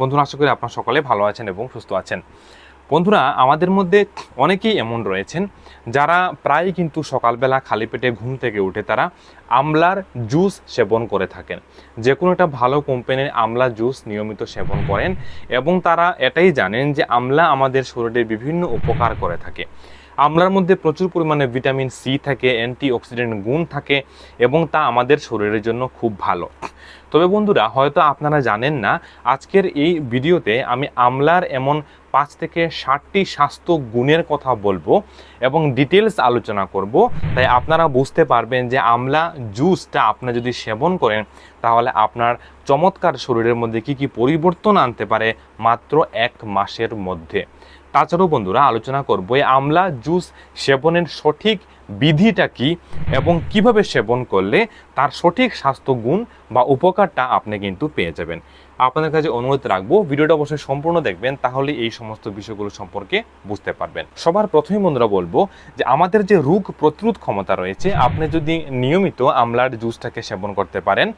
বন্ধুরা, আশা করি আপনারা সকলে ভালো আছেন এবং সুস্থ আছেন। বন্ধুরা, আমাদের মধ্যে অনেকেই এমন রয়েছেন, যারা প্রায় কিন্তু সকালবেলা খালি পেটে ঘুম থেকে উঠে তারা আমলার জুস সেবন করে থাকেন। যে কোনো একটা ভালো কোম্পানির আমলা জুস নিয়মিত সেবন করেন এবং তারা এটাই জানেন যে আমলা আমাদের শরীরে বিভিন্ন উপকার করে থাকে। আমলার মধ্যে প্রচুর পরিমাণে ভিটামিন সি থাকে অ্যান্টি অক্সিডেন্ট গুণ থাকে এবং তা আমাদের শরীরের জন্য খুব ভালো। তবে বন্ধুরা, হয়তো আপনারা জানেন না, আজকের এই ভিডিওতে আমি আমলার এমন পাঁচ থেকে ষাটটি স্বাস্থ্য গুণের কথা বলব এবং ডিটেলস আলোচনা করব। তাই আপনারা বুঝতে পারবেন যে আমলা জুসটা আপনি যদি সেবন করেন, তাহলে আপনার চমৎকার শরীরের মধ্যে কি কি পরিবর্তন আনতে পারে মাত্র এক মাসের মধ্যে। তাছাড়াও বন্ধুরা আলোচনা করব এই আমলা জুস সেবনের সঠিক বিধিটা কি এবং কীভাবে সেবন করলে তার সঠিক স্বাস্থ্য গুণ বা উপকারটা আপনি কিন্তু পেয়ে যাবেন। আপনাদের কাছে অনুরোধ রাখব, ভিডিওটা অবশ্যই সম্পূর্ণ দেখবেন, তাহলে এই সমস্ত বিষয়গুলো সম্পর্কে বুঝতে পারবেন। সবার প্রথমে বন্ধুরা বলব যে আমাদের যে রোগ প্রতিরোধ ক্ষমতা রয়েছে, আপনি যদি নিয়মিত আমলার জুসটাকে সেবন করতে পারেন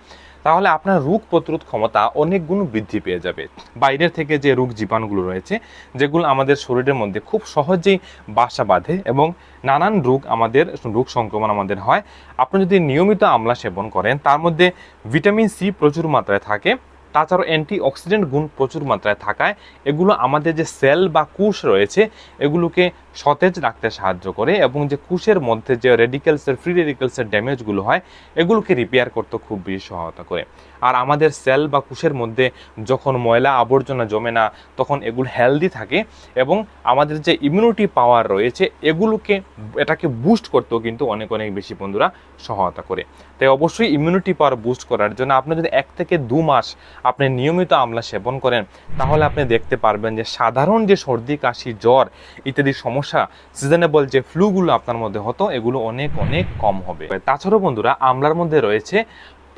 তাহলে আপনার রোগ প্রতিরোধ ক্ষমতা অনেক গুণ বৃদ্ধি পেয়ে যাবে। বাইরের থেকে যে রোগ জীবাণুগুলো রয়েছে, যেগুলো আমাদের শরীরের মধ্যে খুব সহজেই বাসা বাঁধে এবং নানান রোগ আমাদের, রোগ সংক্রমণ আমাদের হয়। আপনি যদি নিয়মিত আমলা সেবন করেন, তার মধ্যে ভিটামিন সি প্রচুর মাত্রায় থাকে, তাছাড়াও অ্যান্টি অক্সিডেন্ট গুণ প্রচুর মাত্রায় থাকায়, এগুলো আমাদের যে সেল বা কুশ রয়েছে, এগুলোকে সতেজ রাখতে সাহায্য করে এবং যে কুশের মধ্যে যে রেডিকেলসের ফ্রি রেডিকেলসের ড্যামেজগুলো হয়, এগুলোকে রিপেয়ার করতে খুব বেশি সহায়তা করে। আর আমাদের সেল বা কুশের মধ্যে যখন ময়লা আবর্জনা জমে না, তখন এগুলো হেলদি থাকে এবং আমাদের যে ইমিউনিটি পাওয়ার রয়েছে, এগুলোকে, এটাকে বুস্ট করতেও কিন্তু অনেক অনেক বেশি বন্ধুরা সহায়তা করে। তাই অবশ্যই ইমিউনিটি পাওয়ার বুস্ট করার জন্য আপনি যদি এক থেকে দু মাস আপনি নিয়মিত আমলা সেবন করেন, তাহলে আপনি দেখতে পারবেন যে সাধারণ যে সর্দি, কাশি, জ্বর ইত্যাদি সমস্যা সিজনেবল যে ফ্লুগুলো আপনার মধ্যে হতো, এগুলো অনেক অনেক কম হবে। তাছাড়াও বন্ধুরা, আমলার মধ্যে রয়েছে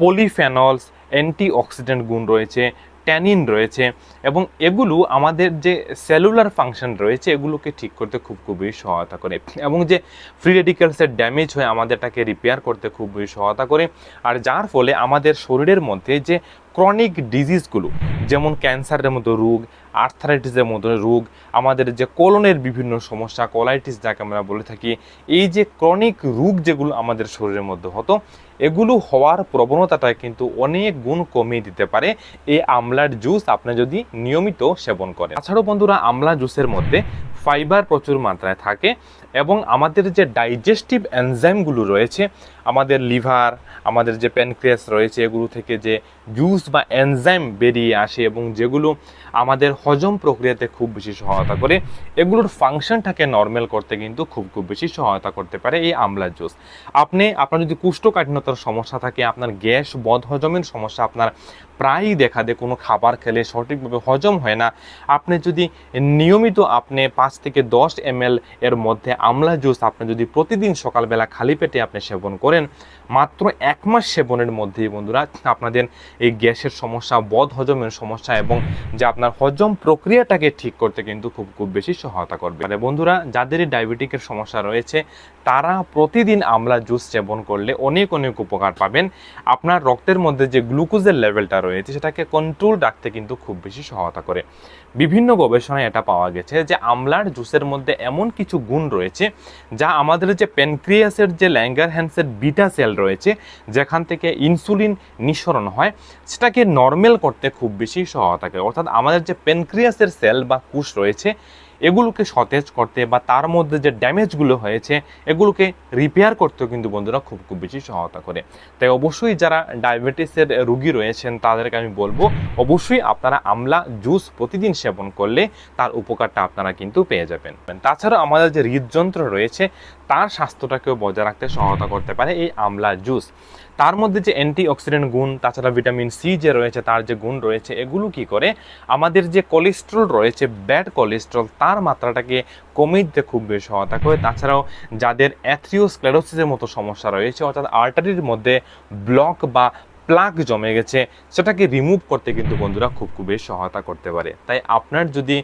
পলিফেনলস অ্যান্টি অক্সিডেন্ট গুণ রয়েছে ট্যানিন রয়েছে এবং এগুলো আমাদের যে সেলুলার ফাংশন রয়েছে, এগুলোকে ঠিক করতে খুব, খুবই সহায়তা করে এবং যে ফ্রি রেডিক্যালসের ড্যামেজ হয়ে, আমাদেরটাকে রিপেয়ার করতে খুবই সহায়তা করে। আর যার ফলে আমাদের শরীরের মধ্যে যে ক্রনিক ডিজিজগুলো যেমন ক্যান্সারের মতো রোগ আর্থারাইটিসের মতো রোগ, আমাদের যে কোলনের বিভিন্ন সমস্যা কোলাইটিস যাকে আমরা বলে থাকি, এই যে ক্রনিক রোগ যেগুলো আমাদের শরীরের মধ্যে হতো, এগুলো হওয়ার প্রবণতাটা কিন্তু অনেক গুণ কমিয়ে দিতে পারে। এই আমলার জুস আপনি যদি নিয়মিত সেবন করেন। তাছাড়াও বন্ধুরা, আমলা জুসের মধ্যে ফাইবার প্রচুর মাত্রায় থাকে এবং আমাদের যে ডাইজেস্টিভ এনজাইমগুলো রয়েছে, আমাদের লিভার আমাদের যে প্যানক্রিয়াস রয়েছে, এগুলো থেকে যে জুস বা এনজাইম বেরিয়ে আসে এবং যেগুলো আমাদের হজম প্রক্রিয়াতে খুব বেশি সহায়তা করে, এগুলোর ফাংশনটাকে নর্মাল করতে কিন্তু খুব খুব বেশি সহায়তা করতে পারে এই আমলার জুস। আপনি, আপনার যদি কুষ্ঠকাঠিন্যতার সমস্যা থাকে, আপনার গ্যাস বদ হজমের সমস্যা, আপনার প্রায়ই দেখা দেয় কোনো খাবার খেলে সঠিকভাবে হজম হয় না। আপনি যদি নিয়মিত আপনি পাঁচ থেকে দশ এম এর মধ্যে আমলা জুস আপনি যদি প্রতিদিন সকালবেলা খালি পেটে আপনি সেবন করেন, মাত্র এক মাস সেবনের মধ্যেই বন্ধুরা আপনাদের এই গ্যাসের সমস্যা, বদ হজমের সমস্যা এবং যে আপনার হজম প্রক্রিয়াটাকে ঠিক করতে কিন্তু খুব খুব বেশি সহায়তা করবে। মানে বন্ধুরা যাদেরই ডায়াবেটিকের সমস্যা রয়েছে, তারা প্রতিদিন আমলা জুস সেবন করলে অনেক অনেক উপকার পাবেন। আপনার রক্তের মধ্যে যে গ্লুকোজের লেভেলটা রয়েছে, সেটাকে কন্ট্রোল রাখতে কিন্তু খুব বেশি সহায়তা করে। বিভিন্ন গবেষণায় এটা পাওয়া গেছে যে আমলার জুসের মধ্যে এমন কিছু গুণ রয়েছে যা আমাদের যে প্যানক্রিয়াসের যে ল্যাঙ্গার হ্যান্ডসের বিটা সেল রয়েছে, যেখান থেকে ইনসুলিন নিঃসরণ হয়, সেটাকে নর্মাল করতে খুব বেশি সহায়তা করে। অর্থাৎ আমাদের যে প্যানক্রিয়াসের সেল বা কুশ রয়েছে এগুলোকে সতেজ করতে বা তার মধ্যে যে ড্যামেজগুলো হয়েছে, এগুলোকে রিপেয়ার করতেও কিন্তু বন্ধুরা খুব খুব বেশি সহায়তা করে। তাই অবশ্যই যারা ডায়াবেটিসের রুগী রয়েছেন, তাদেরকে আমি বলব, অবশ্যই আপনারা আমলা জুস প্রতিদিন সেবন করলে তার উপকারটা আপনারা কিন্তু পেয়ে যাবেন। তাছাড়া আমাদের যে হৃদযন্ত্র রয়েছে, তার স্বাস্থ্যটাকেও বজায় রাখতে সহায়তা করতে পারে এই আমলা জুস। তার মধ্যে যে অ্যান্টি অক্সিডেন্ট গুণ, তাছাড়া ভিটামিন সি যে রয়েছে, তার যে গুণ রয়েছে, এগুলো কি করে? আমাদের যে কোলেস্ট্রল রয়েছে ব্যাড কোলেস্ট্রল তার মাত্রাটাকে কমিয়ে দিতে খুব বেশি সহায়তা করে। তাছাড়াও যাদের অ্যাথ্রিওস্ক্লেরোসিসের মতো সমস্যা রয়েছে, অর্থাৎ আর্টারির মধ্যে ব্লক বা প্লাক জমে গেছে, সেটাকে রিমুভ করতে কিন্তু বন্ধুরা খুব খুবই সহায়তা করতে পারে। তাই আপনার যদি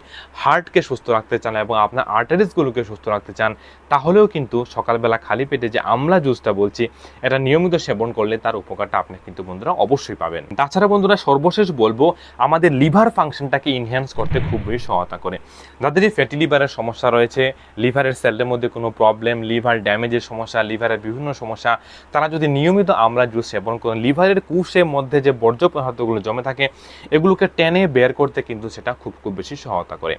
হার্টকে সুস্থ রাখতে চান এবং আপনার আর্টারিসগুলোকে সুস্থ রাখতে চান, তাহলেও কিন্তু সকালবেলা খালি পেটে যে আমলা জুসটা বলছি, এটা নিয়মিত সেবন করলে তার উপকারটা আপনি কিন্তু বন্ধুরা অবশ্যই পাবেন। তাছাড়া বন্ধুরা সর্বশেষ বলব, আমাদের লিভার ফাংশনটাকে ইনহ্যান্স করতে খুবই সহায়তা করে। যাদের ফ্যাটি লিভারের সমস্যা রয়েছে লিভারের সেলের মধ্যে কোনো প্রবলেম লিভার ড্যামেজের সমস্যা লিভারের বিভিন্ন সমস্যা, তারা যদি নিয়মিত আমলা জুস সেবন করেন লিভারের কুশের মধ্যে যে বর্জ্য পদার্থগুলো জমে থাকে, এগুলোকে টেনে বের করতে কিন্তু সেটা খুব খুব বেশি সহায়তা করে।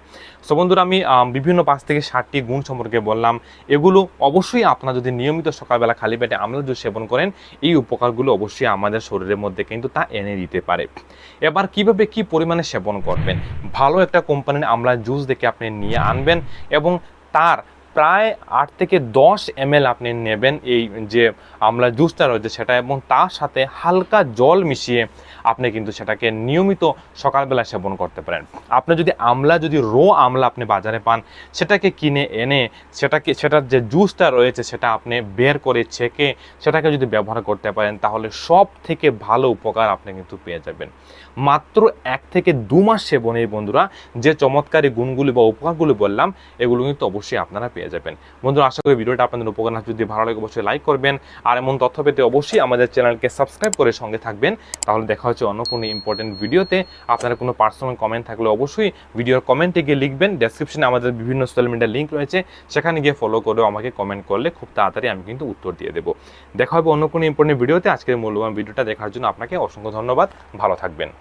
সো বন্ধুরা, আমি বিভিন্ন পাঁচ থেকে ষাটটি গুণ সম্পর্কে বললাম। এগুলো অবশ্যই আপনারা যদি নিয়মিত সকালবেলা খালি পেটে আমলা জুস সেবন করেন, এই উপকারগুলো অবশ্যই আমাদের শরীরের মধ্যে কিন্তু তা এনে দিতে পারে। এবার কীভাবে কি পরিমাণে সেবন করবেন? ভালো একটা কোম্পানির আমলা জুস দেখে আপনি নিয়ে আনবেন এবং তার প্রায় আট থেকে দশ এম আপনি নেবেন এই যে আমলা জুসটা রয়েছে সেটা এবং তার সাথে হালকা জল মিশিয়ে আপনি কিন্তু সেটাকে নিয়মিত সকালবেলা সেবন করতে পারেন। আপনি যদি আমলা, যদি রো আমলা আপনি বাজারে পান, সেটাকে কিনে এনে সেটাকে, সেটার যে জুসটা রয়েছে সেটা আপনি বের করে ছেঁকে সেটাকে যদি ব্যবহার করতে পারেন, তাহলে সব থেকে ভালো উপকার আপনি কিন্তু পেয়ে যাবেন। মাত্র এক থেকে দু মাস সেবনে বন্ধুরা, যে চমৎকারী গুণগুলি বা উপকারগুলি বললাম, এগুলো কিন্তু অবশ্যই আপনারা পেয়ে যাবেন বন্ধুরা, আশা করি ভিডিওটা আপনাদের উপকার যদি ভালো লাগে, অবশ্যই লাইক করবেন। আর এমন তথ্য পেতে অবশ্যই আমাদের চ্যানেলকে সাবস্ক্রাইব করে সঙ্গে থাকবেন। তাহলে দেখা হচ্ছে অন্য কোনো ইম্পর্টেন্ট ভিডিওতে আপনার কোনো পার্সোনাল কমেন্ট থাকলে অবশ্যই ভিডিওর কমেন্টে গিয়ে লিখবেন। ডেসক্রিপশনে আমাদের বিভিন্ন সোশ্যাল মিডিয়ার লিঙ্ক রয়েছে। সেখানে গিয়ে ফলো করেও আমাকে কমেন্ট করলে খুব তাড়াতাড়ি আমি কিন্তু উত্তর দিয়ে দেবো। দেখা হবে অন্য কোনো ইম্পর্টেন্ট ভিডিওতে আজকের মূল্যবান ভিডিওটা দেখার জন্য আপনাকে অসংখ্য ধন্যবাদ। ভালো থাকবেন।